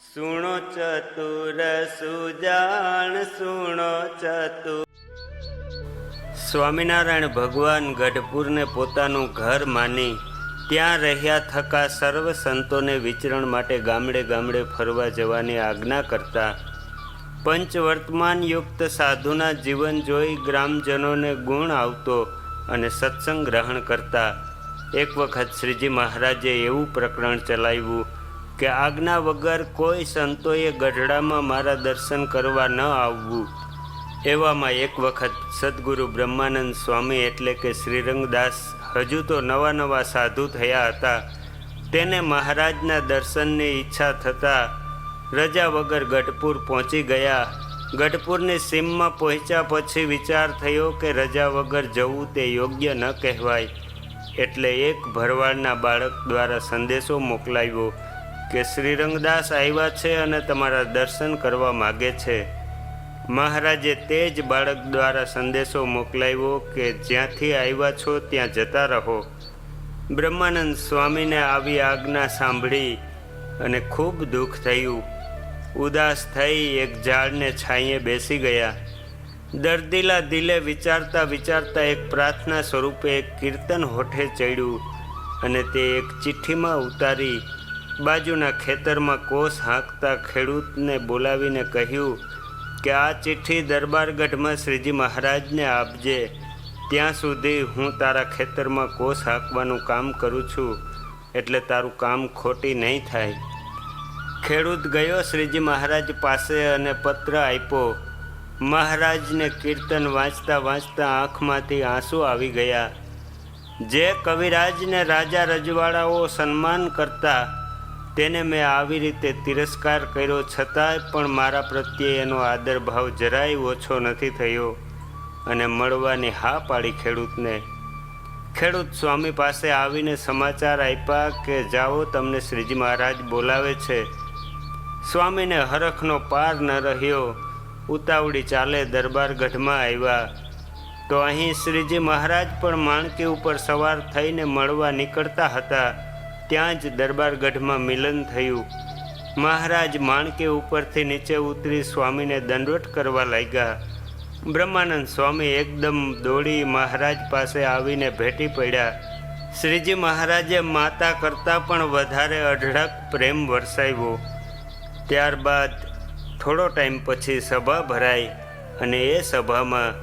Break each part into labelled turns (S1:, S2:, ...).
S1: સુણો ચતુર સુજાણ, સુણો ચતુર. સ્વામિનારાયણ ભગવાન ગઢપુરને પોતાનું ઘર માની ત્યાં રહ્યા થકા સર્વ સંતોને વિચરણ માટે ગામડે ગામડે ફરવા જવાની આજ્ઞા કરતા પંચવર્તમાન યુક્ત સાધુના જીવન જોઈ ગ્રામજનોને ગુણ આવતો અને સત્સંગ ગ્રહણ કરતા એક વખત શ્રીજી મહારાજે એવું પ્રકરણ ચલાવ્યું કે આજ્ઞા વગર કોઈ સંતોએ ગઢડામાં મારા દર્શન કરવા ન આવવું. એવામાં એક વખત સદગુરુ બ્રહ્માનંદ સ્વામી એટલે કે શ્રીરંગદાસ હજુ તો નવા નવા સાધુ થયા હતા. તેને મહારાજના દર્શનની ઈચ્છા થતાં રજા વગર ગઢપુર પહોંચી ગયા. ગઢપુરની સીમમાં પહોંચ્યા પછી વિચાર થયો કે રજા વગર જવું તે યોગ્ય ન કહેવાય. એટલે એક ભરવાડના બાળક દ્વારા સંદેશો મોકલાવ્યો. કે શ્રીરંગદાસ આવ્યા છે અને તમારા દર્શન કરવા માગે છે. મહારાજે તે જ બાળક દ્વારા સંદેશો મોકલાવ્યો કે જ્યાંથી આવ્યા છો ત્યાં જતા રહો. બ્રહ્માનંદ સ્વામીને આવી આજ્ઞા સાંભળી અને ખૂબ દુઃખ થયું. ઉદાસ થઈ એક ઝાડને છાંયે બેસી ગયા. દર્દીલા દિલે વિચારતા વિચારતા એક પ્રાર્થના સ્વરૂપે એક કીર્તન હોઠે ચડ્યું અને તે એક ચિઠ્ઠીમાં ઉતારી બાજુના ખેતરમાં કોષ હાંકતા ખેડૂતને બોલાવીને કહ્યું કે આ ચિઠ્ઠી દરબારગઢમાં શ્રીજી મહારાજને આપજે. ત્યાં સુધી હું તારા ખેતરમાં કોષ હાંકવાનું કામ કરું છું, એટલે તારું કામ ખોટી નહીં થાય. ખેડૂત ગયો શ્રીજી મહારાજ પાસે અને પત્ર આપ્યો. મહારાજને કીર્તન વાંચતા વાંચતા આંખમાંથી આંસુ આવી ગયા. જે કવિરાજને રાજા રજવાડાઓ સન્માન કરતા તેને મેં આવી રીતે તિરસ્કાર કર્યો છતાંય પણ મારા પ્રત્યે એનો આદર ભાવ જરાય ઓછો નથી થયો અને મળવાની હા પાડી ખેડૂતને. ખેડૂત સ્વામી પાસે આવીને સમાચાર આપ્યા કે, જાઓ, તમને શ્રીજી મહારાજ બોલાવે છે. સ્વામીને હરખનો પાર ન રહ્યો. ઉતાવળી ચાલે દરબારગઢમાં આવ્યા. તો અહીં શ્રીજી મહારાજ પણ માણકી ઉપર સવાર થઈને મળવા નીકળતા હતા. ત્યાં જ દરબારગઢમાં મિલન થયું. મહારાજ માણકે ઉપરથી નીચે ઉતરી સ્વામીને દંડવટ કરવા લાગ્યા. બ્રહ્માનંદ સ્વામી એકદમ દોડી મહારાજ પાસે આવીને ભેટી પડ્યા. શ્રીજી મહારાજે માતા કરતાં પણ વધારે અઢળક પ્રેમ વરસાવ્યો. ત્યારબાદ થોડો ટાઈમ પછી સભા ભરાઈ અને એ સભામાં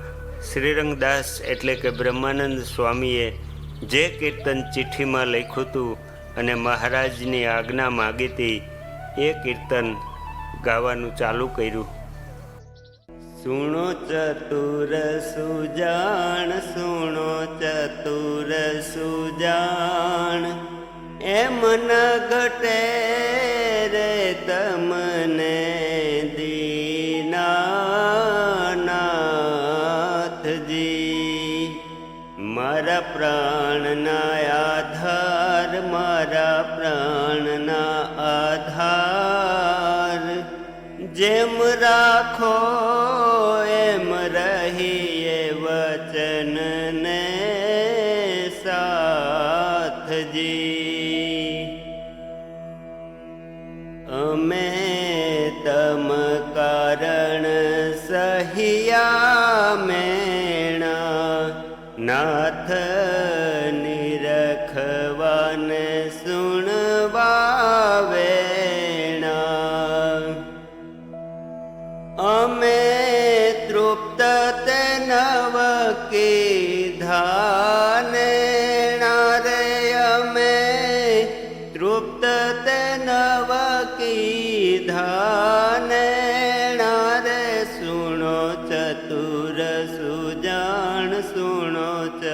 S1: શ્રીરંગદાસ એટલે કે બ્રહ્માનંદ સ્વામીએ જે કીર્તન ચિઠ્ઠીમાં લખ્યું હતું અને મહારાજની આજ્ઞા માગીતી એ કીર્તન ગાવાનું ચાલુ કર્યું. સુણો ચતુર સુજાણ, સુણો ચતુર સુજાણ. એમ ન ઘટે રે તમને દીનાનાથજી. મારા પ્રાણના આધાર, મારા પ્રાણના આધાર. જેમ રાખો, એમ રહીએ વચનને સાથજી અમે તમ કારણ સહિયા મેણા નાથ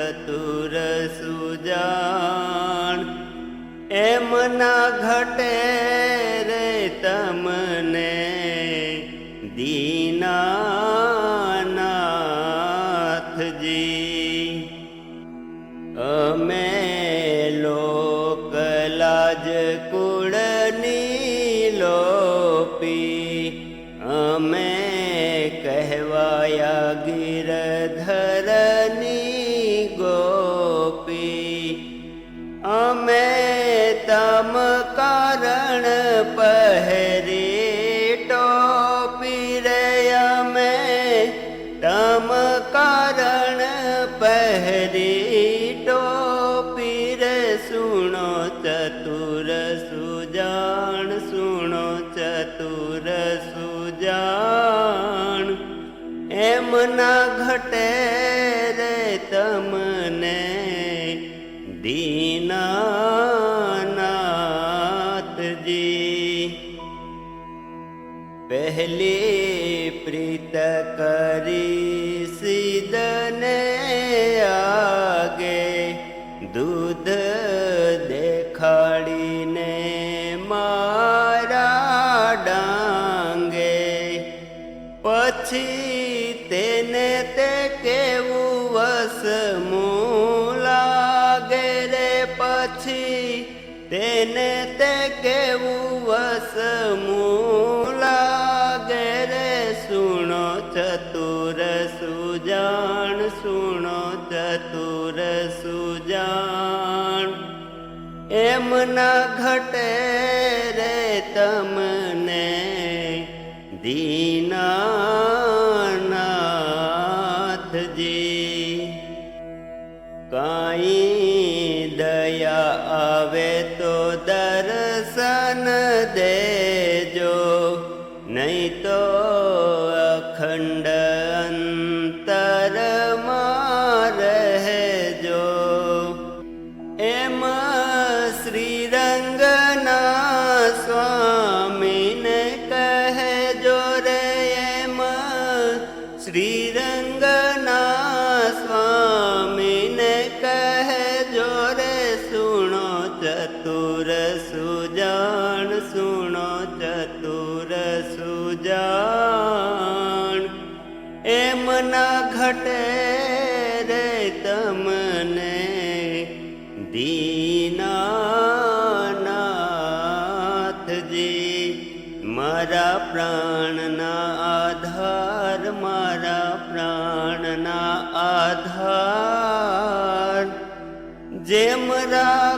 S1: ચતુર સુજાણ. એમ ના ઘટે રે તમને દીનાનાથજી. અમે લોકલાજ કુળની લોપી. અમે કહેવાયા ગિરધરની ચતુર સુજાણ એમ ના ઘટે રે તમને દીનાનાથજી. પહેલી પ્રીત કરી સીધને પછી તેને તે કેવું વસ લાગે રે? પછી તેને તે કેવું વસ લાગે રે? સુણો ચતુર સુજાણ, સુણો ચતુર સુજાણ. એમ ન ઘટે રે તમને દીનાનાથજી તો દર્શન દેજો નહીં તો અખંડ અંતરમાં રહેજો. એમ શ્રીરંગના ચતુર સુજાણ, સુણો ચતુર સુજાણ. એમ ના ઘટે રે તમને દીનાનાથજી. મારા પ્રાણના આધાર, મારા પ્રાણના આધાર. જેમ રા